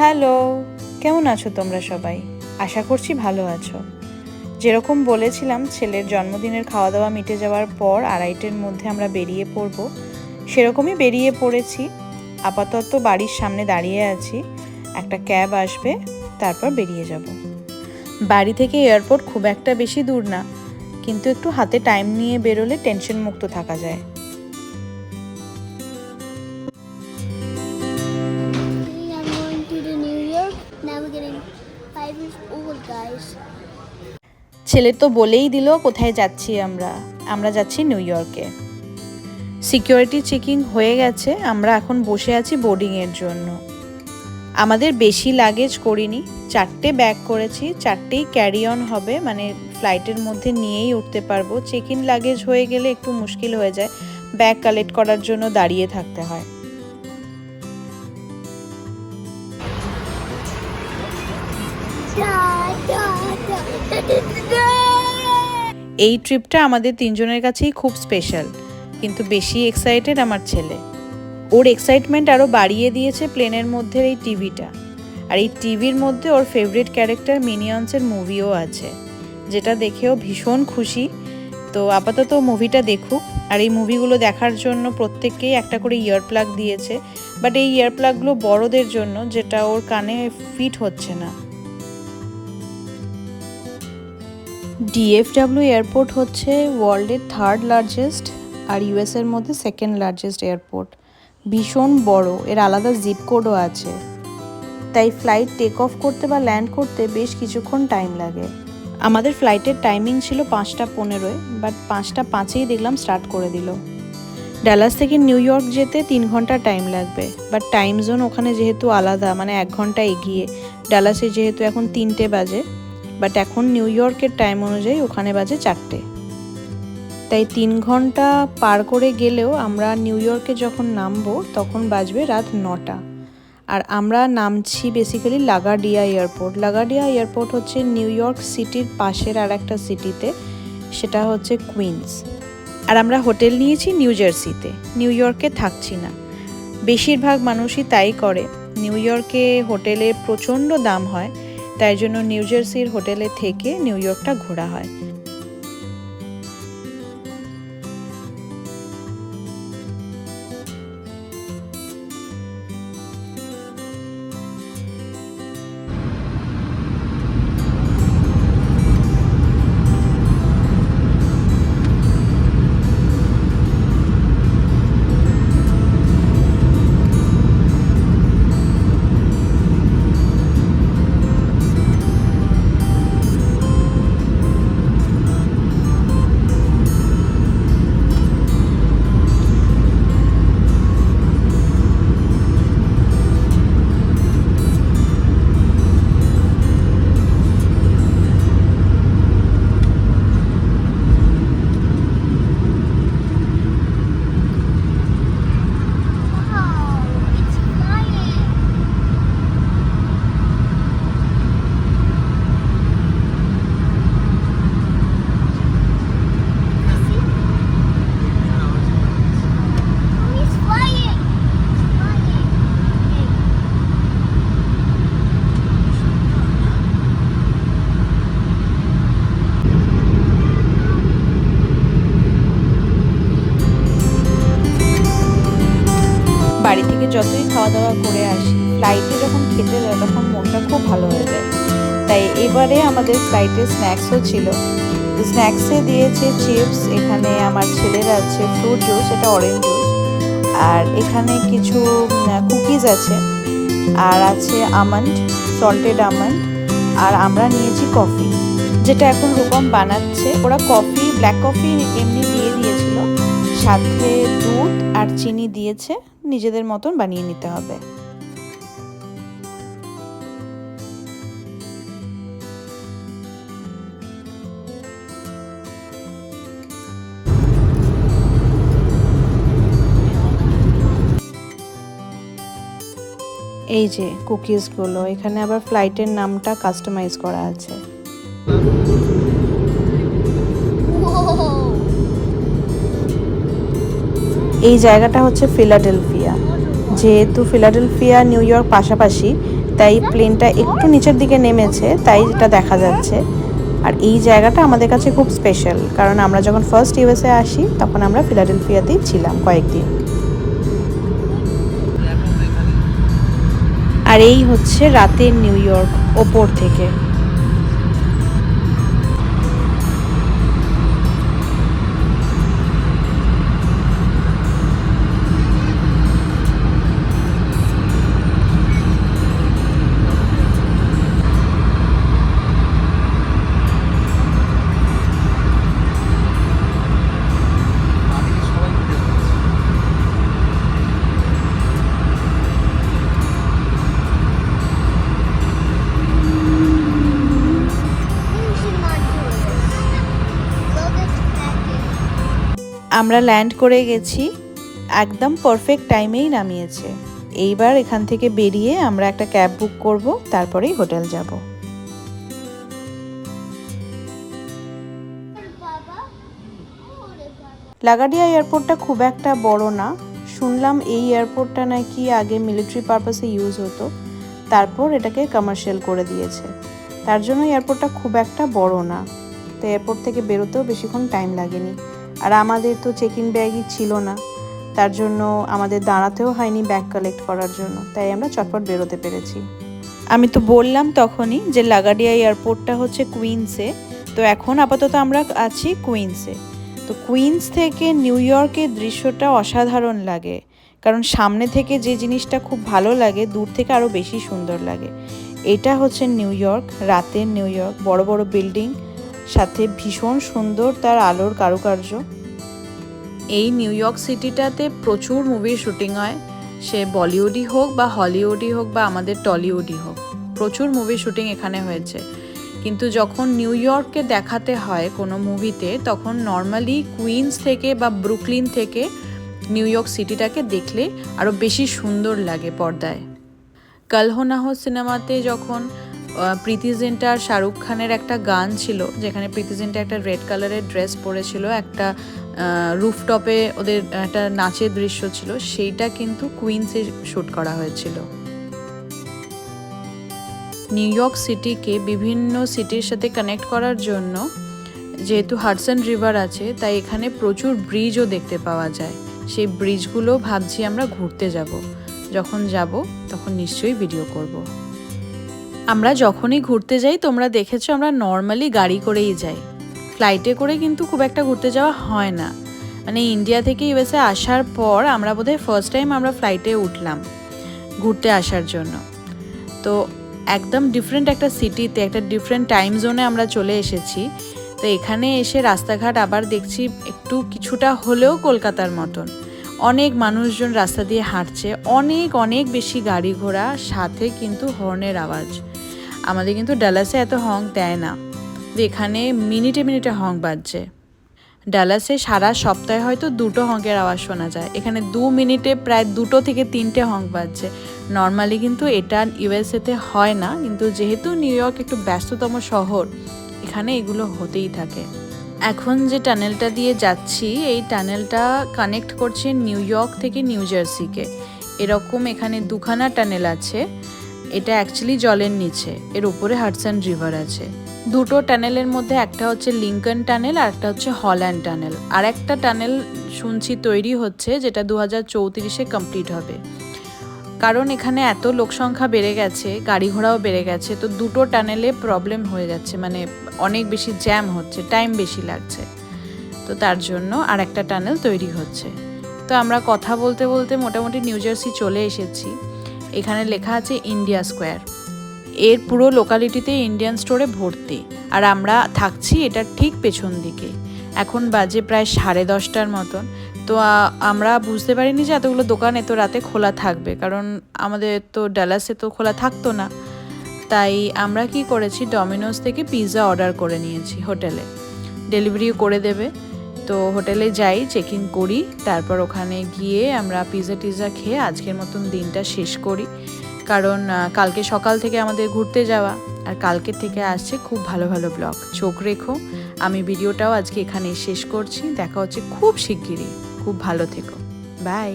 Hello, কেমন আছো তোমরা সবাই? আশা করছি ভালো আছো। যেরকম বলেছিলাম, ছেলের জন্মদিনের খাওয়া দাওয়া মিটে যাওয়ার পর আড়াইটের মধ্যে আমরা বেরিয়ে পড়ব। সেরকমই বেরিয়ে পড়েছি। আপাতত বাড়ির সামনে দাঁড়িয়ে আছি। একটা ক্যাব আসবে, তারপর বেরিয়ে যাব। বাড়ি থেকে এয়ারপোর্ট খুব একটা বেশি দূর না, কিন্তু একটু হাতে টাইম নিয়ে বেরোলে টেনশন মুক্ত থাকা যায়। ছেলে তো বলেই দিল কোথায় যাচ্ছি আমরা। আমরা যাচ্ছি নিউ ইয়র্কে। সিকিউরিটি চেকিং হয়ে গেছে, আমরা এখন বসে আছি বোর্ডিংয়ের জন্য। আমাদের বেশি লাগেজ করিনি, চারটে ব্যাগ করেছি, চারটেই ক্যারি অন হবে মানে ফ্লাইটের মধ্যে নিয়েই উঠতে পারব। চেক ইন লাগেজ হয়ে গেলে একটু মুশকিল হয়ে যায়, ব্যাগ কালেক্ট করার জন্য দাঁড়িয়ে থাকতে হয়। এই ট্রিপটা আমাদের তিনজনের কাছেই খুব স্পেশাল, কিন্তু বেশি এক্সাইটেড আমার ছেলে। ওর এক্সাইটমেন্ট আরও বাড়িয়ে দিয়েছে প্লেনের মধ্যে এই টিভিটা। আর এই টিভির মধ্যে ওর ফেভারিট ক্যারেক্টার মিনিয়ন্সের মুভিও আছে, যেটা দেখেও ভীষণ খুশি। তো আপাতত মুভিটা দেখুক। আর এই মুভিগুলো দেখার জন্য প্রত্যেককেই একটা করে ইয়ার প্লাগ দিয়েছে। বাট এই ইয়ার প্লাগগুলো বড়দের জন্য, যেটা ওর কানে ফিট হচ্ছে না। ডিএফডাব্লিউ এয়ারপোর্ট হচ্ছে ওয়ার্ল্ডের থার্ড লার্জেস্ট আর ইউএসের মধ্যে সেকেন্ড লার্জেস্ট এয়ারপোর্ট ভীষণ বড়, এর আলাদা জিপ কোডও আছে। তাই ফ্লাইট টেক অফ করতে বা ল্যান্ড করতে বেশ কিছুক্ষণ টাইম লাগে। আমাদের ফ্লাইটের টাইমিং ছিল পাঁচটা পনেরোয় বাট পাঁচটা পাঁচেই দেখলাম স্টার্ট করে দিল। ডালাস থেকে নিউ ইয়র্ক যেতে তিন ঘণ্টা টাইম লাগবে বাট টাইম জোন ওখানে যেহেতু আলাদা মানে এক ঘণ্টা এগিয়ে। ডালাসে যেহেতু এখন তিনটে বাজে বাট এখন নিউ ইয়র্কের টাইম অনুযায়ী ওখানে বাজে চারটে। তাই তিন ঘণ্টা পার করে গেলেও আমরা নিউ ইয়র্কে যখন নামবো, তখন বাজবে রাত নটা। আর আমরা নামছি basically LaGuardia airport. LaGuardia airport হচ্ছে নিউ ইয়র্ক সিটির পাশের আর একটা সিটিতে, সেটা হচ্ছে কুইন্স। আর আমরা হোটেল নিয়েছি নিউ জার্সিতে। নিউ ইয়র্কে থাকছি না। বেশিরভাগ মানুষই তাই করে। নিউ ইয়র্কে হোটেলে প্রচণ্ড দাম হয়। তাই জন্য নিউ জার্সির হোটেলে থেকে নিউ ইয়র্কটা ঘোরা হয়। মনটা খুব ভালো হয়ে যায়। তাই এবারে আমাদের ফ্লাইটে স্ন্যাক্সও ছিল। স্ন্যাক্সে দিয়েছে চিপস এখানে আমার ছেলের আছে ফ্রুট জুস এটা অরেঞ্জ জুস আর এখানে কিছু কুকিজ আছে, আর আছে আমন্ড সল্টেড আমন্ড আর আমরা নিয়েছি কফি যেটা এখন রূপম বানাচ্ছে। ওরা কফি ব্ল্যাক কফি এমনি দিয়ে দিয়েছিল। সাথে দুধ আর চিনি দিয়েছে। নিজেদের মতন বানিয়ে নিতে হবে। এই যে কুকিজগুলো, এখানে আবার ফ্লাইটের নামটা কাস্টমাইজ করা আছে। এই জায়গাটা হচ্ছে ফিলাডেলফিয়া। যেহেতু ফিলাডেলফিয়া, নিউ ইয়র্ক পাশাপাশি, তাই প্লেনটা একটু নিচের দিকে নেমেছে, তাই এটা দেখা যাচ্ছে। আর এই জায়গাটা আমাদের কাছে খুব স্পেশাল কারণ আমরা যখন ফার্স্ট ইউএসএ আসি, তখন আমরা ফিলাডেলফিয়াতেই ছিলাম কয়েকদিন। আর এই হচ্ছে রাতের নিউ ইয়র্ক ওপর থেকে। আমরা ল্যান্ড করে গেছি, একদম পারফেক্ট টাইমেই নামিয়েছে। এইবার এখান থেকে বেরিয়ে আমরা একটা ক্যাব বুক করব, তারপরেই হোটেল যাব. লাগাডিয়া এয়ারপোর্টটা খুব একটা বড় না। শুনলাম এই এয়ারপোর্টটা নাকি আগে মিলিটারি পারপাসে ইউজ হতো, তারপর এটাকে কমার্শিয়াল করে দিয়েছে। তার জন্য এয়ারপোর্টটা খুব একটা বড় না। তো এয়ারপোর্ট থেকে বেরোতেও বেশিক্ষণ টাইম লাগেনি। আর আমাদের তো চেক ইন ব্যাগই ছিল না। তার জন্য আমাদের দাঁড়াতেও হয়নি ব্যাগ কালেক্ট করার জন্য। তাই আমরা চটপট বেরোতে পেরেছি। আমি তো বললাম তখনই যে লাগাডিয়া এয়ারপোর্টটা হচ্ছে কুইন্সে। তো এখন আপাতত আমরা আছি কুইন্সে। তো কুইন্স থেকে নিউ ইয়র্কের দৃশ্যটা অসাধারণ লাগে। কারণ সামনে থেকে যে জিনিসটা খুব ভালো লাগে, দূর থেকে আরও বেশি সুন্দর লাগে। এটা হচ্ছে নিউ ইয়র্ক, রাতের নিউ ইয়র্ক, বড় বড় বিল্ডিং সাথে ভীষণ সুন্দর তার আলোর কারুকার্য। এই নিউ ইয়র্ক সিটিটাতে প্রচুর মুভির শুটিং হয়। সে বলিউডই হোক বা হলিউডই হোক বা আমাদের টলিউডই হোক, প্রচুর মুভির শুটিং এখানে হয়েছে। কিন্তু যখন নিউ ইয়র্ককে দেখাতে হয় কোনো মুভিতে, তখন নর্মালি কুইন্স থেকে বা ব্রুকলিন থেকে নিউ ইয়র্ক সিটিটাকে দেখলে আরও বেশি সুন্দর লাগে পর্দায়। কাল হো সিনেমাতে যখন প্রীতি জিন্টা আর শাহরুখ খানের একটা গান ছিল, যেখানে প্রীতি জিন্টা একটা রেড কালারের ড্রেস পরেছিল, একটা রুফটপে ওদের একটা নাচের দৃশ্য ছিল, সেইটা কিন্তু কুইন্সে শ্যুট করা হয়েছিল। নিউ ইয়র্ক সিটিকে বিভিন্ন সিটির সাথে কানেক্ট করার জন্য যেহেতু হাডসন রিভার আছে, তাই এখানে প্রচুর ব্রিজও দেখতে পাওয়া যায়। সেই ব্রিজগুলো ভাবছি আমরা ঘুরতে যাব। যখন যাব, তখন নিশ্চয়ই ভিডিও করব। আমরা যখনই ঘুরতে যাই, তোমরা দেখেছ আমরা নর্মালি গাড়ি করেই যাই। ফ্লাইটে করে কিন্তু খুব একটা ঘুরতে যাওয়া হয় না। মানে ইন্ডিয়া থেকে ইউএসএ আসার পর আমরা বোধহয় ফার্স্ট টাইম আমরা ফ্লাইটে উঠলাম ঘুরতে আসার জন্য। তো একদম ডিফারেন্ট একটা সিটিতে একটা ডিফারেন্ট টাইম জোনে আমরা চলে এসেছি। তো এখানে এসে রাস্তাঘাট আবার দেখছি একটু কিছুটা হলেও কলকাতার মতন। অনেক মানুষজন রাস্তা দিয়ে হাঁটছে, অনেক অনেক বেশি গাড়ি ঘোড়া, সাথে কিন্তু হর্নের আওয়াজ। আমাদের কিন্তু ডালাসে এত হং দেয় না তো এখানে মিনিটে মিনিটে হং বাজছে। ডালাসে সারা সপ্তাহে হয়তো দুটো হংকের আওয়াজ শোনা যায়। এখানে দু মিনিটে প্রায় দুটো থেকে তিনটে হং বাজছে। নর্মালি কিন্তু এটা ইউএসএতে হয় না, কিন্তু যেহেতু নিউ ইয়র্ক একটু ব্যস্ততম শহর, এখানে এগুলো হতেই থাকে। এখন যে টানেলটা দিয়ে যাচ্ছি, এই টানেলটা কানেক্ট করছে নিউ ইয়র্ক থেকে নিউ জার্সিকে। এরকম এখানে দুখানা টানেল আছে। এটা অ্যাকচুয়ালি জলের নিচে, এর উপরে হাডসন রিভার আছে। দুটো টানেলের মধ্যে একটা হচ্ছে লিঙ্কন টানেল আর একটা হচ্ছে হল্যান্ড টানেল আর একটা টানেল শুনছি তৈরি হচ্ছে, যেটা দু হাজার চৌত্রিশে কমপ্লিট হবে। কারণ এখানে এত লোক সংখ্যা বেড়ে গেছে, গাড়ি ঘোড়াও বেড়ে গেছে, তো দুটো টানেলে প্রবলেম হয়ে যাচ্ছে। মানে অনেক বেশি জ্যাম হচ্ছে টাইম বেশি লাগছে। তো তার জন্য আর একটা টানেল তৈরি হচ্ছে। তো আমরা কথা বলতে বলতে মোটামুটি নিউ জার্সি চলে এসেছি। এখানে লেখা আছে ইন্ডিয়া স্কোয়ার। এর পুরো লোকালিটিতে ইন্ডিয়ান স্টোরে ভর্তি। আর আমরা থাকছি এটার ঠিক পেছন দিকে। এখন বাজে প্রায় সাড়ে দশটার মতন। তো আমরা বুঝতে পারিনি যে এতগুলো দোকান এত রাতে খোলা থাকবে। কারণ আমাদের তো ডালাসে তো খোলা থাকতো না। তাই আমরা কি করেছি ডমিনোস থেকে পিৎজা অর্ডার করে নিয়েছি হোটেলে। ডেলিভারিও করে দেবে। তো হোটেলে যাই চেক ইন করি, তারপর ওখানে গিয়ে আমরা পিজা টিজা খেয়ে আজকের মতন দিনটা শেষ করি। কারণ কালকে সকাল থেকে আমাদের ঘুরতে যাওয়া আর কালকে থেকে আসছে খুব ভালো ভালো ব্লগ চোখ রেখো, আমি ভিডিওটাও আজকে এখানেই শেষ করছি। দেখা হচ্ছে খুব শিগগিরই। খুব ভালো থেকো। বাই